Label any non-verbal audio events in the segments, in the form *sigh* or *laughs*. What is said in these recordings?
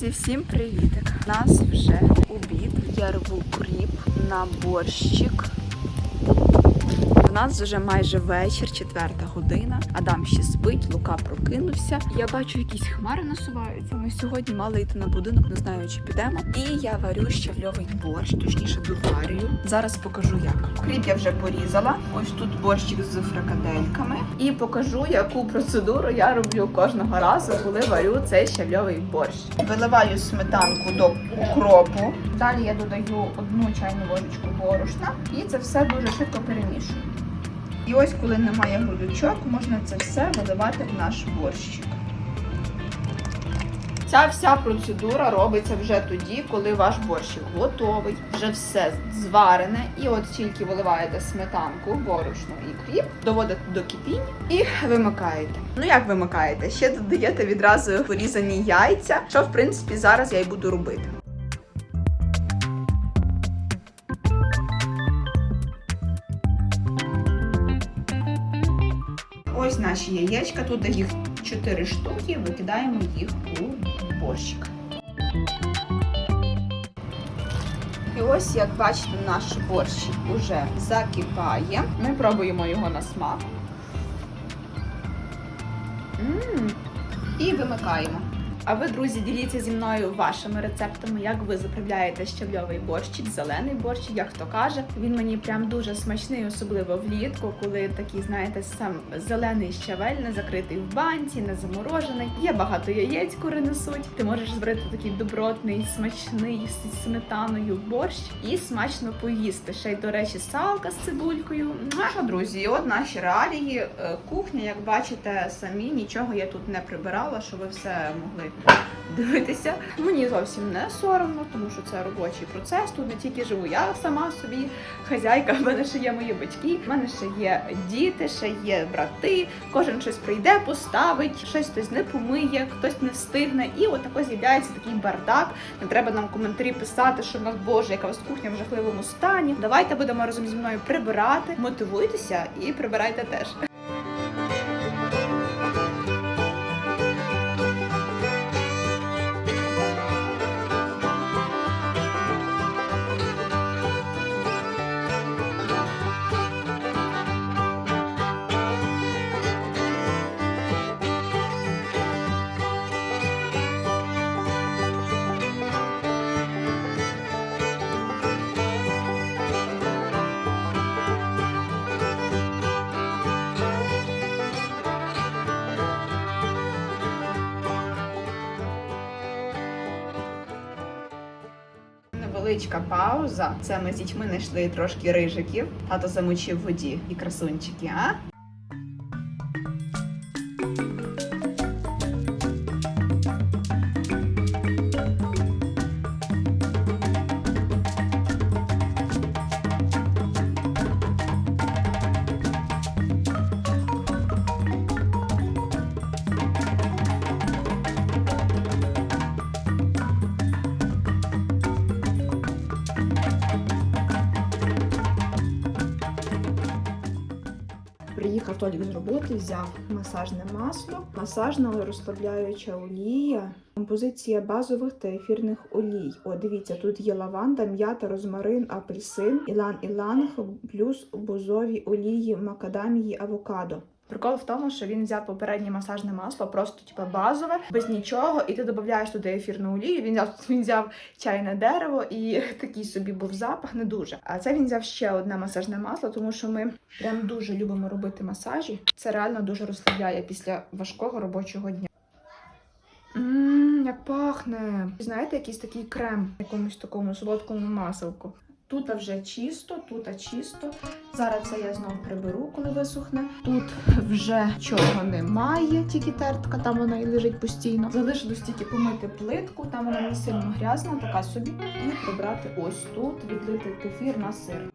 Друзі, всім привітик! У нас вже обід. Я рву кріп на борщик. У нас вже майже вечір, четверта година. Адам ще спить, Лука прокинувся. Я бачу, якісь хмари насуваються. Ми сьогодні мали йти на будинок, не знаю, чи підемо. І я варю щавльовий борщ, точніше доварюю. Зараз покажу як. Кріп я вже порізала. Ось тут борщик з фрикадельками. І покажу, яку процедуру я роблю кожного разу, коли варю цей щавльовий борщ. Виливаю сметанку до укропу. Далі я додаю одну чайну ложечку борошна і це все дуже швидко перемішую. І ось, коли немає грудочок, можна це все виливати в наш борщик. Ця вся процедура робиться вже тоді, коли ваш борщик готовий, вже все зварене. І от тільки виливаєте сметанку, борошно і кріп, доводите до кипіння і вимикаєте. Ну як вимикаєте? Ще додаєте відразу порізані яйця, що в принципі зараз я й буду робити. Ось наші яєчка, тут їх 4 штуки, викидаємо їх у борщик. І ось, як бачите, наш борщик уже закипає. Ми пробуємо його на смак. м І вимикаємо. А ви, друзі, діліться зі мною вашими рецептами, як ви заправляєте щавльовий борщик, зелений борщик, як хто каже. Він мені прям дуже смачний, особливо влітку, коли такий, знаєте, сам зелений щавель, не закритий в банці, не заморожений. Є багато яєць, кури несуть. Ти можеш зварити такий добротний, смачний з сметаною борщ і смачно поїсти. Ще й, до речі, салка з цибулькою. Що, друзі, от наші реалії. Е, Кухня, як бачите, самі нічого я тут не прибирала, щоб ви все могли дивитися. Мені зовсім не соромно, тому що це робочий процес. Тут не тільки живу я сама собі хазяйка. *laughs* В мене ще є мої батьки, в мене ще є діти, ще є брати. Кожен щось прийде, поставить, щось хтось не помиє, хтось не встигне. І от тако з'являється такий бардак. Не треба нам коментарі писати, що в нас боже, яка у вас кухня в жахливому стані. Давайте будемо разом зі мною прибирати. Мотивуйтеся і прибирайте теж. Невеличка пауза. Це ми з дітьми знайшли трошки рижиків. Тато замочив воді і красунчики, а? Толік з роботи, взяв масажне масло, масажна розслабляюча олія, композиція базових та ефірних олій. О, дивіться, тут є лаванда, м'ята, розмарин, апельсин, ілан-іланг, плюс бузові олії, макадамії, авокадо. Прикол в тому, що він взяв попереднє масажне масло, просто типу базове, без нічого, і ти додаєш туди ефірну олію. Він взяв *laughs* він взяв чайне дерево і *laughs* такий собі був запах, не дуже. А це він взяв ще одне масажне масло, тому що ми прям дуже любимо робити масажі. Це реально дуже розслабляє після важкого робочого дня. Ммм, як пахне. Знаєте, якийсь такий крем, якомусь такому солодкому маселку. Тут вже чисто, тут чисто. Зараз це я знову приберу, коли висохне. Тут вже чого немає, тільки тертка, там вона і лежить постійно. Залишилось тільки помити плитку, там вона не сильно грязна, така собі. І прибрати ось тут, відлити кефір на сир.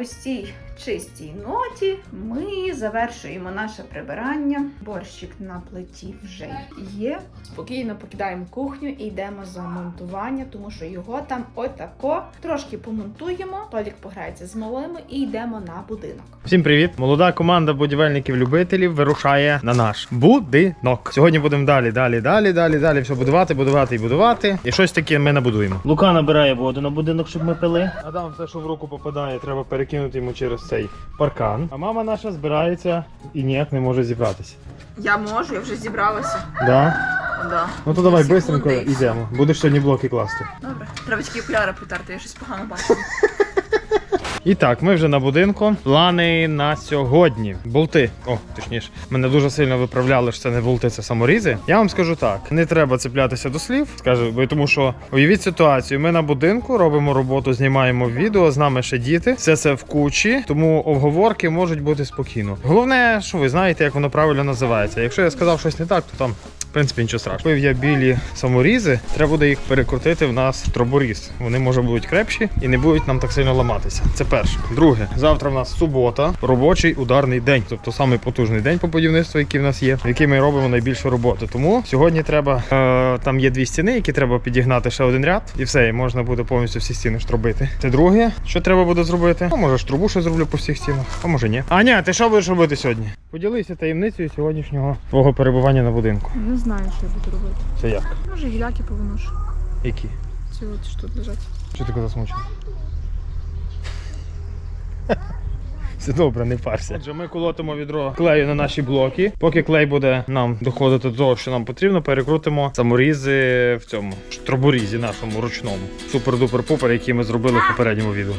Ось чистій ноті ми завершуємо наше прибирання. Борщик на плиті вже є. Спокійно покидаємо кухню і йдемо за монтування, тому що його там отако. Трошки помонтуємо. Толік пограється з малими і йдемо на будинок. Всім привіт! Молода команда будівельників-любителів вирушає на наш будинок. Сьогодні будемо далі, далі, далі, далі, далі все будувати, будувати і будувати. І щось таке ми набудуємо. Лука набирає воду на будинок, щоб ми пили. Адам, все, що в руку попадає, треба перекинути йому через цей паркан. А мама наша збирається і ніяк не може зібратися. Я можу, я вже зібралася. Да? Да. Ну то давай Секунди. швидко йдемо. Будеш сьогодні блоки класти. Добре. Треба тільки окуляри притерти, я щось погано бачу. *laughs* І так, ми вже на будинку. Плани на сьогодні. Болти. О, точніше, мене дуже сильно виправляли, що це не болти, це саморізи. Я вам скажу так: не треба цеплятися до слів. Скажу, тому що уявіть ситуацію. Ми на будинку робимо роботу, знімаємо відео. З нами ще діти. Все це в кучі, тому обговорки можуть бути спокійно. Головне, що ви знаєте, як воно правильно називається. Якщо я сказав щось не так, то там. В принципі, нічого страшного. Купив я білі саморізи, треба буде їх перекрутити в нас в троборіз. Вони може будуть крепші і не будуть нам так сильно ламатися. Це перше. Друге, завтра в нас субота, робочий ударний день, тобто самий потужний день по будівництву, який в нас є, в який ми робимо найбільшу роботу. Тому сьогодні треба е, там є дві стіни, які треба підігнати ще один ряд, і все, і можна буде повністю всі стіни штробити. Це друге, що треба буде зробити. А може штрубу ще зроблю по всіх стінах, а може ні. Аня, ти що будеш робити сьогодні? Поділися таємницею сьогоднішнього твого перебування на будинку. Не знаю, що я буду робити. Це як? Може, гіляки повиношу. Які? Ці от що тут лежать. Що ти засмучений? *laughs* Все добре, не парся. Отже, ми колотимо відро клею на наші блоки. Поки клей буде нам доходити до того, що нам потрібно, перекрутимо саморізи в цьому штроборізі нашому ручному. Супер-дупер-пупер, який ми зробили в попередньому відео.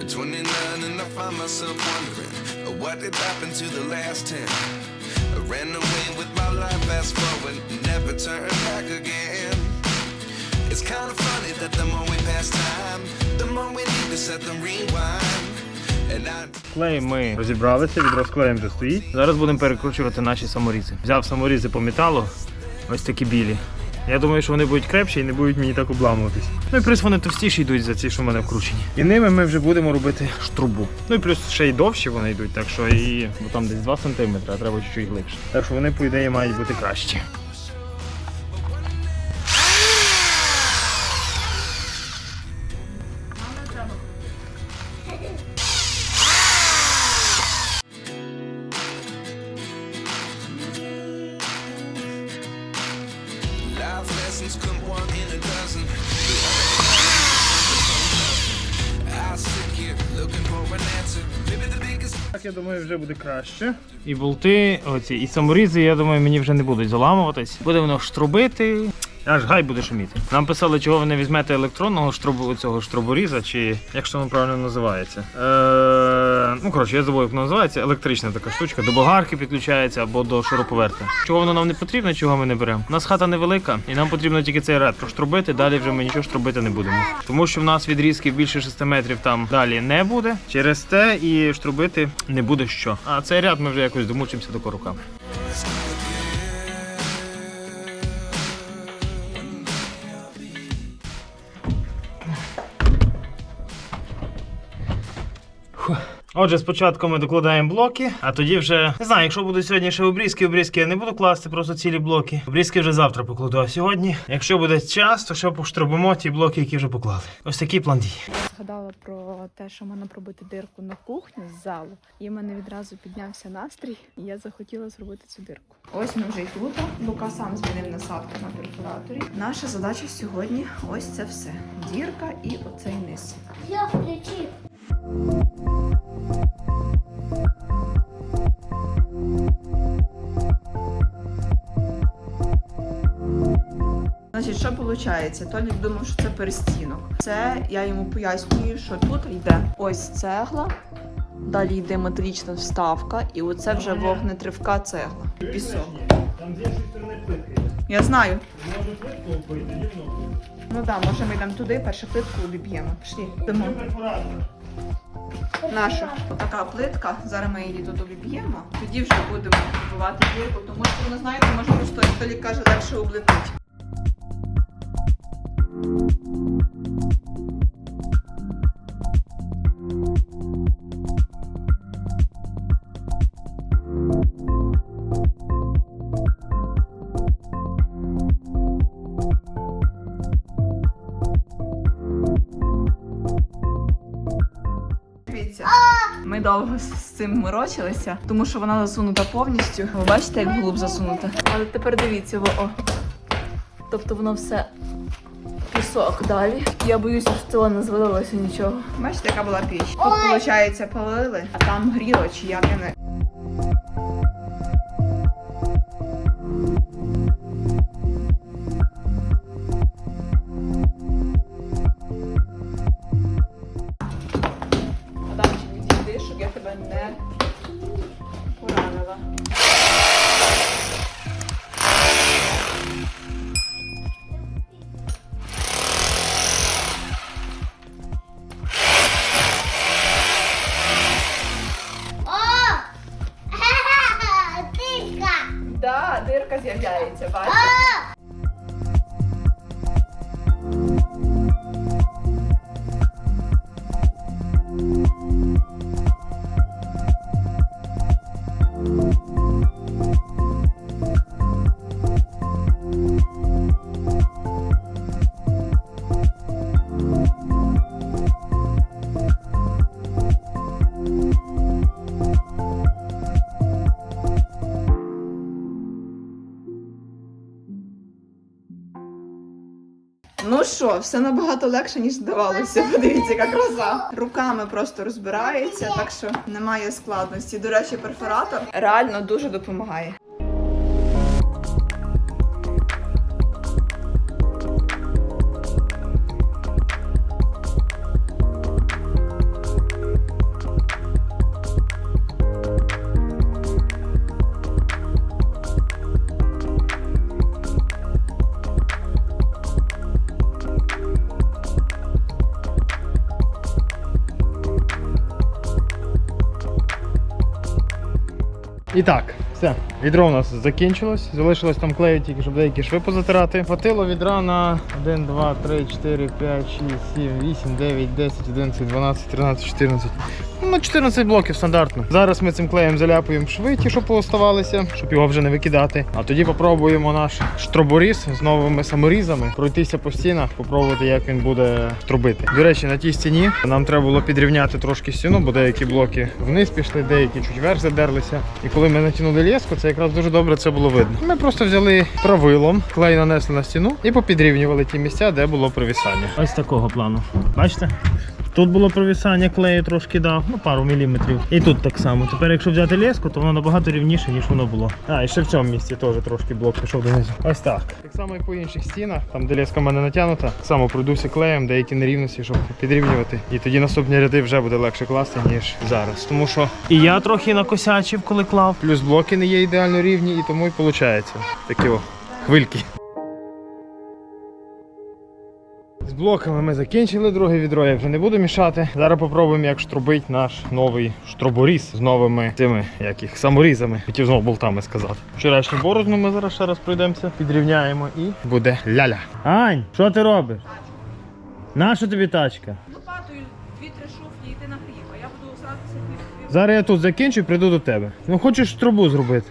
At 29 and I find myself wondering uh, what did happen to the last 10. I ran away with my life, fast forward, never turn back again. It's kind of funny that the more we pass time, the more we need to set them rewind. Клей ми розібралися, відро з клеєм вже стоїть. Зараз будемо перекручувати наші саморізи. Взяв саморізи по металу, ось такі білі. Я думаю, що вони будуть крепші і не будуть мені так обламуватись. Ну і плюс вони товстіші йдуть за ці, що в мене вкручені. І ними ми вже будемо робити штрубу. Ну і плюс ще й довші вони йдуть, так що і бо там десь 2 см, а треба чуть-чуть глибше. Так що вони, по ідеї, мають бути кращі. Думаю, вже буде краще. І болти, оці, і саморізи, я думаю, мені вже не будуть заламуватись. Буде воно штрубити. Аж гай буде шуміти. Нам писали, чого ви не візьмете електронного штрубу цього штроборіза, чи як воно правильно називається. Е, ну, коротше, я забув, як воно називається. Електрична така штучка. До болгарки підключається або до шуруповерта. Чого воно нам не потрібно, чого ми не беремо? У нас хата невелика, і нам потрібно тільки цей ряд проштрубити, далі вже ми нічого штробити не будемо. Тому що в нас відрізків більше 6 метрів там далі не буде. Через те і штрубити не буде що. А цей ряд ми вже якось домучимося до руками. Отже, спочатку ми докладаємо блоки, а тоді вже не знаю, якщо будуть сьогодні ще обрізки, обрізки я не буду класти, просто цілі блоки. Обрізки вже завтра покладу. А сьогодні, якщо буде час, то ще поштробимо ті блоки, які вже поклали. Ось такий план дій. Згадала про те, що можна пробити дирку на кухню з залу. І в мене відразу піднявся настрій, і я захотіла зробити цю дирку. Ось ми вже і тут. Лука сам змінив насадку на перфораторі. Наша задача сьогодні ось це все. Дірка і оцей низ. Я включив. Значить, що виходить? Толік думав, що це перестінок. Це я йому пояснюю, що тут йде ось цегла, далі йде металічна вставка, і оце вже вогнетривка цегла. Пісок. Там з іншої сторони плитки. Я знаю. Може плитку оббити, Ну так, може ми йдемо туди, першу плитку обіб'ємо. Пішли. Йдемо. Нашу. Така плитка. Зараз ми її тут обіб'ємо. Тоді вже будемо купувати дірку, тому що, ну знаєте, може просто Толік каже, легше облепить. Ми довго з цим морочилися, тому що вона засунута повністю. Ви бачите, як голуб засунута. Але тепер дивіться, о. Тобто воно все пісок далі. Я боюся, що цього не звалилося нічого. Бачите, яка була піч? Тут, виходить, палили, а там гріло, чи як я не. Ну що, все набагато легше, ніж здавалося. Подивіться, яка краса. Руками просто розбирається, так що немає складності. До речі, перфоратор реально дуже допомагає. І так, все. Відро у нас закінчилось. Залишилось там клею тільки, щоб деякі шви позатирати. Хватило відра на 1, 2, 3, 4, 5, 6, 7, 8, 9, 10, 11, 12, 13, 14. Ну, 14 блоків стандартно. Зараз ми цим клеєм заляпуємо шви, ті, що пооставалися, щоб його вже не викидати. А тоді попробуємо наш штроборіз з новими саморізами, пройтися по стінах, попробувати, як він буде трубити. До речі, на тій стіні нам треба було підрівняти трошки стіну, бо деякі блоки вниз пішли, деякі чуть вверх задерлися. І коли ми натягнули леску, це якраз дуже добре це було видно. Ми просто взяли правилом, клей нанесли на стіну і попідрівнювали ті місця, де було провісання. Ось такого плану. Бачите? Тут було провісання клею трошки дав, ну пару міліметрів. І тут так само. Тепер, якщо взяти леску, то воно набагато рівніше, ніж воно було. А, і ще в цьому місці теж трошки блок пішов донизу. Ось так. Так само і по інших стінах, там де леска в мене натягнута, само пройдуся клеєм, деякі нерівності, щоб підрівнювати. І тоді наступні ряди вже буде легше класти, ніж зараз. Тому що І я трохи накосячив, коли клав. плюс блоки не є ідеально рівні, і тому і виходить такі о, хвильки. З блоками ми закінчили друге відро, я вже не буду мішати. Зараз попробуємо, як штробить наш новий штроборіз з новими цими як їх, саморізами. Хотів знову болтами сказати. Вчорашню борозну ми зараз ще раз пройдемося, підрівняємо і буде ляля. Ань, що ти робиш? Наша тобі тачка? Лопатою дві-три шуфлі йти на хліб, а я буду зратися пів. Зараз я тут закінчу і прийду до тебе. Ну хочеш трубу зробити?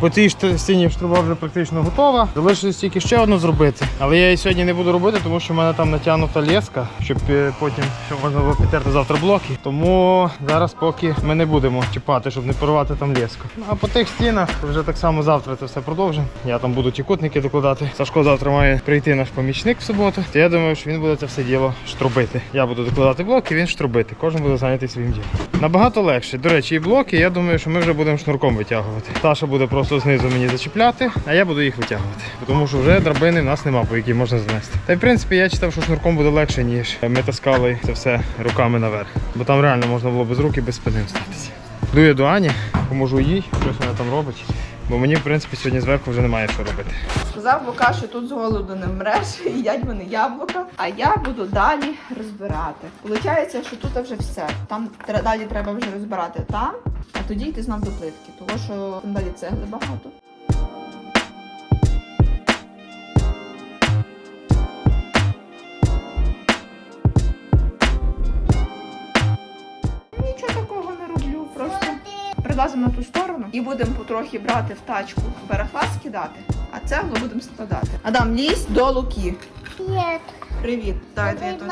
По цій стіні штруба вже практично готова. Залишилось тільки ще одну зробити. Але я її сьогодні не буду робити, тому що в мене там натягнута леска, щоб е, потім можна було підтерти завтра блоки. Тому зараз поки ми не будемо чіпати, щоб не порвати там леску. Ну, А по тих стінах вже так само завтра це все продовжимо. Я там буду ті кутники докладати. Сашко завтра має прийти наш помічник в суботу. То я думаю, що він буде це все діло штрубити. Я буду докладати блоки, він штрубити. Кожен буде зайнятий своїм ділом. Набагато легше. До речі, і блоки, я думаю, що ми вже будемо шнурком витягувати. Саша буде просто знизу мені зачіпляти, а я буду їх витягувати. Тому що вже драбини в нас нема, по якій можна занести. Та й в принципі я читав, що шнурком буде легше, ніж ми таскали це все руками наверх. Бо там реально можна було без рук і без спини встатися. Йду я до Ані, поможу їй, щось вона там робить. Бо мені, в принципі, сьогодні зверху вже немає що робити. Сказав Бока, що тут з голоду не мреш, *laughs* і їдять вони яблука, а я буду далі розбирати. Получається, що тут вже все. Там далі треба вже розбирати там, а тоді йти знов до плитки, тому що там далі цегли багато. Прилазимо на ту сторону і будемо потрохи брати в тачку берегла скидати, а цеглу будемо складати. Адам, лізь до луки. Привет. Привіт, давайте я теж.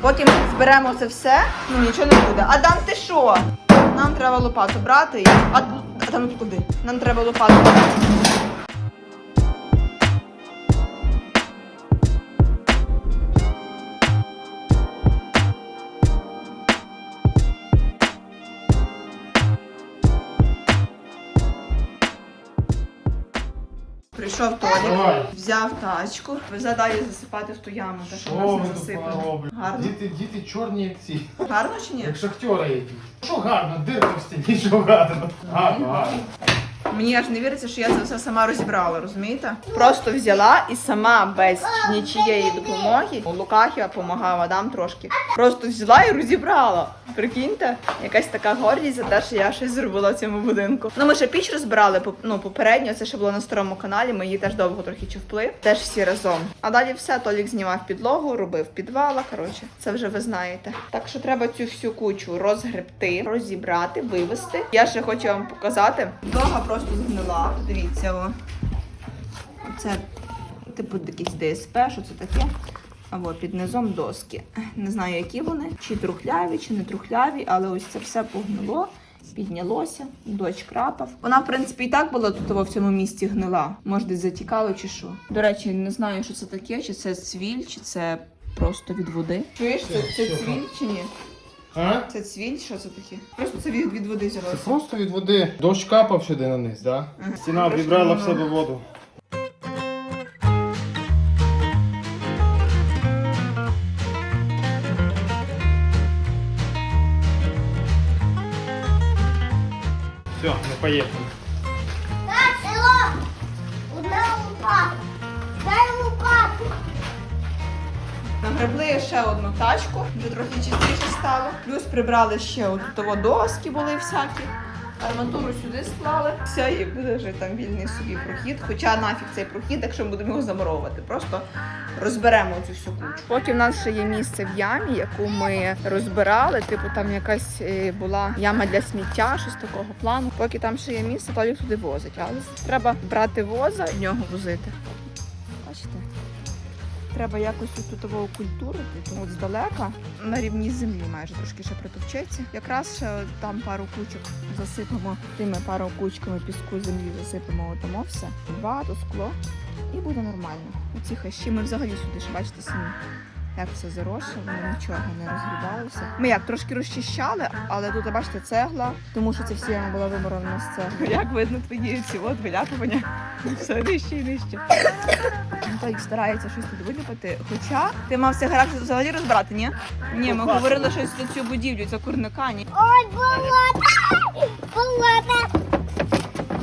Потім зберемо це все, ну нічого не буде. Адам, ти що? Нам треба лопату брати. А, а там куди? Нам треба лопату. Прийшов Толік, Давай. взяв тачку, везе далі засипати в ту яму, та що в нас не засипано. Гарно. Діти, діти чорні як ці, Гарно чи ні? як шахтери які. Що гарно, дирка в стіні, що гарно. Гарно, гарно. Мені аж не віриться, що я це все сама розібрала, розумієте? Просто взяла і сама без нічієї допомоги. У Лукахі допомагав Адам трошки. Просто взяла і розібрала. Прикиньте, якась така гордість за те, що я щось зробила в цьому будинку. Ну ми ще піч розбирали ну, попередньо, це ще було на старому каналі. Ми її теж довго трохи чувпли, теж всі разом. А далі все, Толік знімав підлогу, робив підвала. Коротше, це вже ви знаєте. Так що треба цю всю кучу розгребти, розібрати, вивести. Я ще хочу вам показати. Підлога просто згнила. Дивіться, о. Це типу якийсь ДСП, що це таке? Або під низом доски. Не знаю, які вони, чи трухляві, чи не трухляві, але ось це все погнило. Піднялося, дощ крапав. Вона, в принципі, і так була тут в цьому місці гнила. Може, десь затікало чи що. До речі, не знаю, що це таке, чи це цвіль, чи це просто від води. Чуєш, це, це цвіль чи ні? А? Це цвіль, що це таке? Просто це від, від води Це взялося. просто від води. Дощ капав сюди на низ, да? Ага. Стіна Трошки вібрала в воно- себе воду. Все, ми поїхали. Нагребли ще одну тачку, вже трохи чистіше стало. Плюс прибрали ще того доски були всякі. Арматуру сюди склали. Все, і буде вже там вільний собі прохід. Хоча нафіг цей прохід, якщо ми будемо його замуровувати. Просто розберемо цю всю кучу. Поки в нас ще є місце в ямі, яку ми розбирали. Типу там якась е, була яма для сміття, щось такого плану. Поки там ще є місце, то туди возить. Але треба брати воза і нього возити. Треба якось тут окультурити, культурити, тому здалека на рівні землі майже трошки ще притовчеться. Якраз ще там пару кучок засипемо тими пару кучками піску землі засипемо отамо все. Вату, скло і буде нормально. Оці хащі ми взагалі сюди ж бачите самі. Як все заросше, воно нічого не розгрібалося. Ми як трошки розчищали, але тут, бачите, цегла, тому що це всі яма була виморена з цегли. Як видно твої ці от виляпування. Все нижче і нижче. Толік старається щось тут виліпити. Хоча ти мав все гаразд взагалі розбирати, ні? Ні, ми говорили щось за цю будівлю, за курника, ні. Ой, болота. Болота.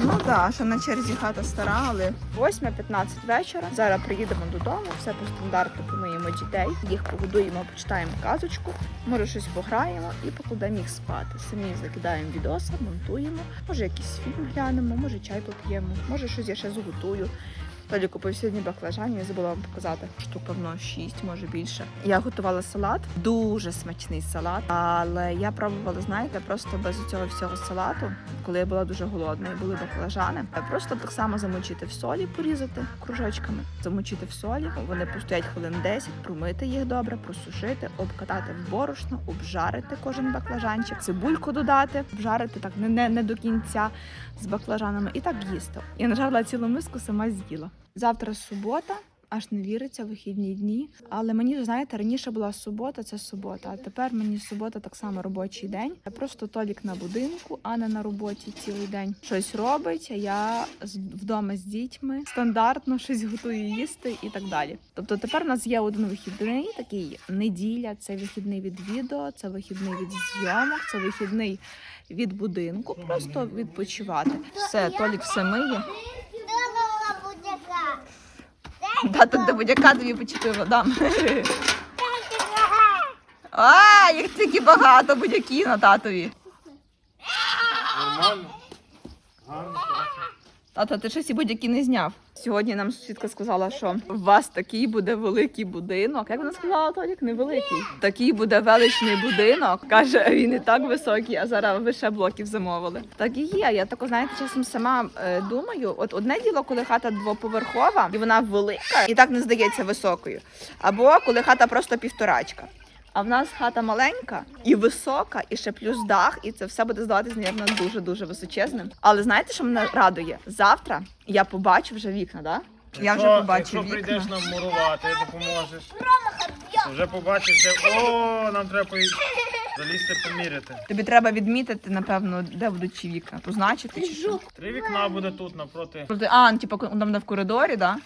Ну так, що на черзі хата стара, але 8.15 вечора. Зараз приїдемо додому, все по стандарту помиємо дітей, їх погодуємо, почитаємо казочку, може щось пограємо і покладемо їх спати. Самі закидаємо відоси, монтуємо, може якийсь фільм глянемо, може чай поп'ємо, може щось я ще зготую. Толі купив сьогодні баклажанів, я забула вам показати. Штук, певно, 6, може більше. Я готувала салат, дуже смачний салат. Але я пробувала, знаєте, просто без цього всього салату, коли я була дуже голодна і були баклажани. Просто так само замочити в солі, порізати кружочками, замочити в солі. Вони постоять хвилин 10, промити їх добре, просушити, обкатати в борошно, обжарити кожен баклажанчик, цибульку додати, обжарити так не, не, не до кінця з баклажанами і так їсти. Я нажарила цілу миску, сама з'їла. Завтра субота. аж не віриться вихідні дні. Але мені, знаєте, раніше була субота, це субота, а тепер мені субота так само робочий день. Я просто Толік на будинку, а не на роботі цілий день. Щось робить, а я вдома з дітьми стандартно щось готую їсти і так далі. Тобто тепер у нас є один вихідний, такий неділя. Це вихідний від відео, це вихідний від зйомок, це вихідний від будинку. Просто відпочивати. Все, Толік все миє. Тато до будь-яка тобі почепив дам. А, їх тільки багато будь-які на татові. Нормально. Гарно. Тато, ти щось і будь-які не зняв. Сьогодні нам сусідка сказала, що у вас такий буде великий будинок. Як вона сказала, Толік, невеликий. Такий буде величний будинок. Каже, він і так високий, а зараз ви ще блоків замовили. Так і є. Я тако, знаєте, часом сама е, думаю, от одне діло, коли хата двоповерхова і вона велика, і так не здається високою. Або коли хата просто півторачка. А в нас хата маленька і висока, і ще плюс дах, і це все буде здаватись, мабуть, дуже дуже височезним. Але знаєте, що мене радує? Завтра я побачу вже вікна, да? Я вже побачу Якщо вікна. прийдеш нам мурувати, допоможеш. Вже побачиш, де. О, нам треба поїхати. залізти поміряти. Тобі треба відмітити, напевно, де будуть ці вікна, позначити чи що? Три вікна буде тут напроти Проти- А, ну, типу, там де в коридорі, да?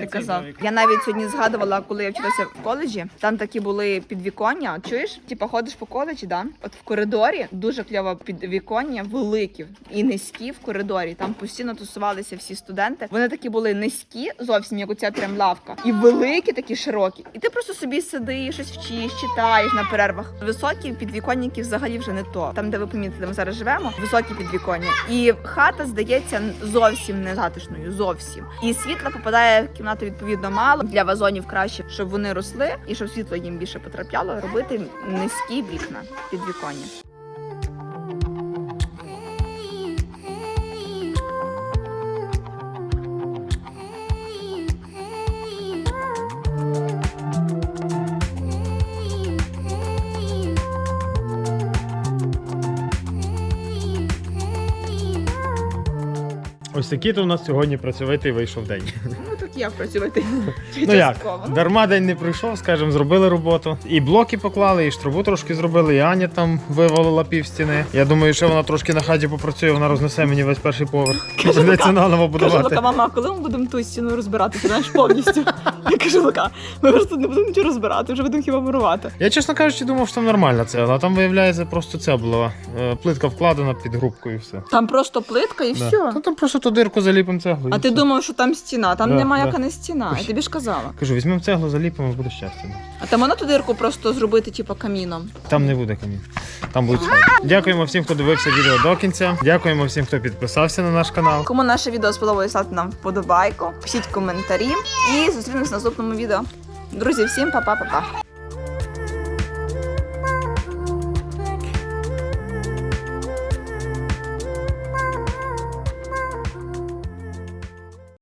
Ти казав. Я навіть сьогодні згадувала, коли я вчилася в коледжі. Там такі були підвіконня. Чуєш? Типа ходиш по коледжі, да? От в коридорі дуже кльове підвіконня, великі і низькі в коридорі. Там постійно тусувалися всі студенти. Вони такі були низькі, зовсім як оця прям лавка, і великі, такі широкі. І ти просто собі сидиш, щось вчиш, читаєш на перервах. Високі підвіконники взагалі вже не то. Там, де ви помітите, де ми зараз живемо, високі підвіконня. І хата здається зовсім не затишною, зовсім. І світло попадає в кімнату відповідно мало. Для вазонів краще, щоб вони росли і щоб світло їм більше потрапляло. Робити низькі вікна підвіконня. Ось який то у нас сьогодні працьовитий вийшов день. Ну так я працювати *laughs* Ну як, дарма день не пройшов, скажімо, зробили роботу. І блоки поклали, і штрубу трошки зробили, і Аня там вивалила пів стіни. Я думаю, що вона трошки на хаті попрацює, вона рознесе мені весь перший поверх. Кажу, наново Кажу, будувати. Мама, коли ми будемо ту стіну розбирати, ти знаєш повністю? Я кажу, Лука, ми просто не будемо нічого розбирати, вже будемо хіба мурувати. Я, чесно кажучи, думав, що там нормальна цегла, а там виявляється просто ця була е, плитка вкладена під грубкою і все. Там просто плитка і Да. все. Ну там просто ту дирку заліпимо цеглою. А і ти все. думав, що там стіна? Там Да, немає да. яка не стіна. Я тобі ж казала. Кажу, візьмемо цеглу, заліпимо, буде щастя. А там воно ту дирку просто зробити, типу, каміном. Там не буде камін. Там будуть сходи. Дякуємо всім, хто дивився відео до кінця. Дякуємо всім, хто підписався на наш канал. Кому наше відео сподобалось, ставте нам вподобайку, пишіть коментарі і зустрінемось в наступному відео. Друзі, всім па-па-па-па.